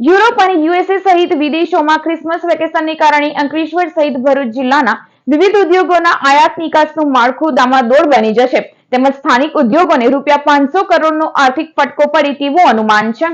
Europe અને USA સહિત વિદેશોમાં ક્રિસમસ વેકેશનને કારણે અંકલેશ્વર સહિત ભરૂચ જિલ્લાના વિવિધ ઉદ્યોગોના આયાત નિકાસનું માળખું દામાદોડ બની જશે. તેમજ સ્થાનિક ઉદ્યોગોને રૂપિયા પાંચસો કરોડનો આર્થિક ફટકો પડે તેવું અનુમાન છે.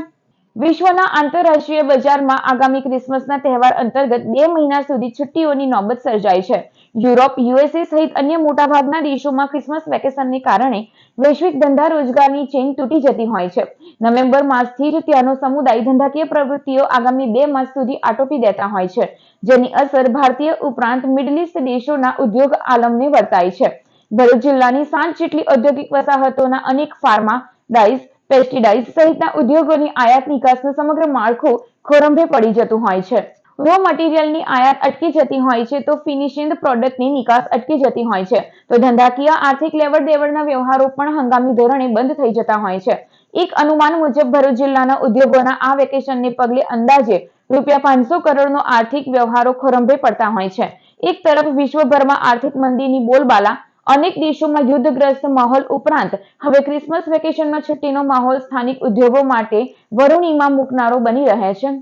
વિશ્વના આંતરરાષ્ટ્રીય બજારમાં આગામી ક્રિસમસના તહેવાર અંતર્ગત બે મહિના સુધી છુટ્ટીઓની નોબત સર્જાઈ છે. યુરોપ, યુએસએ સહિત અન્ય મોટાભાગના દેશોમાં ક્રિસમસ વેકેશનને કારણે વૈશ્વિક ધંધા રોજગારની ચેઇન તૂટી જતી હોય છે. નવેમ્બર માસથી જ ત્યાંનો સમુદાય ધંધાકીય પ્રવૃત્તિઓ આગામી બે માસ સુધી આટોપી દેતા હોય છે, જેની અસર ભારતીય ઉપરાંત મિડલ ઇસ્ટ દેશોના ઉદ્યોગ આલમને વર્તાય છે. ભરૂચ જિલ્લાની સાત જેટલી ઔદ્યોગિક વસાહતોના અનેક ફાર્મા ડાઇઝ પેસ્ટિડાઇઝ સહિતના ઉદ્યોગોની આયાત નિકાસનું સમગ્ર માળખું ખોરંભે પડી જતું હોય છે. રો મટીરિયલની આયાત અટકી જતી હોય છે તો ફિનિશિંગ પ્રોડક્ટની નિકાસ અટકી જતી હોય છે. તો ધંધાકીય આર્થિક લેવડ દેવડના વ્યવહારો પણ હંગામી ધોરણે બંધ થઈ જતા હોય છે. એક અનુમાન મુજબ ભરૂચ જિલ્લાના ઉદ્યોગોના આ વેકેશનને પગલે અંદાજે રૂપિયા પાંચસો કરોડનો આર્થિક વ્યવહારો ખોરંભે પડતા હોય છે. એક તરફ વિશ્વભરમાં આર્થિક મંદીની બોલબાલા અનેક દેશોમાં યુદ્ધગ્રસ્ત માહોલ ઉપરાંત હવે ક્રિસમસ વેકેશનમાં છુટ્ટીનો માહોલ સ્થાનિક ઉદ્યોગો માટે વરુણીમાં મૂકનારો બની રહે છે.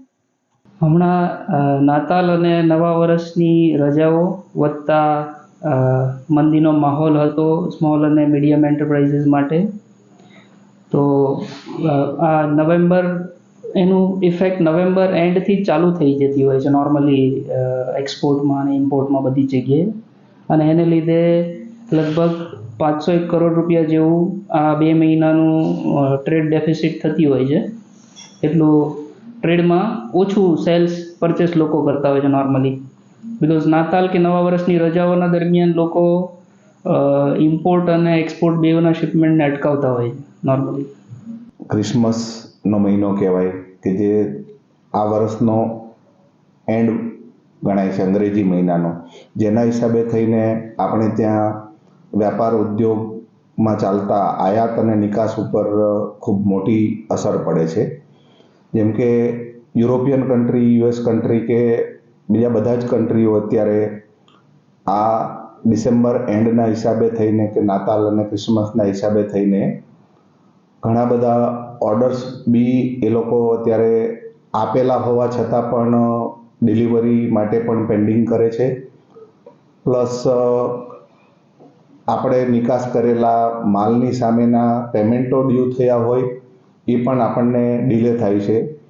હમણાં નાતાલ અને નવા વર્ષની રજાઓ વધતા મંદીનો માહોલ હતો સ્મોલ અને મીડિયમ એન્ટરપ્રાઇઝીસ માટે. તો આ નવેમ્બર, એનું ઇફેક્ટ નવેમ્બર એન્ડથી ચાલુ થઈ જતી હોય છે નોર્મલી એક્સપોર્ટમાં અને ઇમ્પોર્ટમાં બધી જગ્યાએ. અને એને લીધે લગભગ પાંચસો એક કરોડ રૂપિયા જેવું આ બે મહિનાનું ટ્રેડ ડેફિસિટ થતી હોય છે. એટલું ટ્રેડમાં ઓછું સેલ્સ પરચેસ લોકો કરતા હોય છે નોર્મલી બિકોઝ નાતાલ કે નવા વર્ષની રજાઓના દરમિયાન લોકો ઇમ્પોર્ટ અને એક્સપોર્ટ બેવના શિપમેન્ટને અટકાવતા હોય નોર્મલી ક્રિસમસનો મહિનો કહેવાય કે જે આ વર્ષનો એન્ડ ગણાય છે, અંગ્રેજી મહિનાનો. જેના હિસાબે થઈને આપણે ત્યાં વ્યાપાર ઉદ્યોગમાં ચાલતા આયાત અને નિકાસ ઉપર ખૂબ મોટી અસર પડે છે. જેમ કે યુરોપિયન કન્ટ્રી યુએસ કન્ટ્રી કે બીજા બધા જ કન્ટ્રીઓ અત્યારે આ ડિસેમ્બર એન્ડના હિસાબે થઈને કે નાતાલ અને ક્રિસમસના હિસાબે થઈને ઘણા બધા ઓર્ડર્સ બી એ લોકો અત્યારે આપેલા હોવા છતાં પણ ડિલિવરી માટે પણ પેન્ડિંગ કરે છે. પ્લસ આપણે નિકાસ કરેલા માલની સામેના પેમેન્ટો ડ્યુ થયા હોય, એ પણ આપણને ડીલે થાય છે.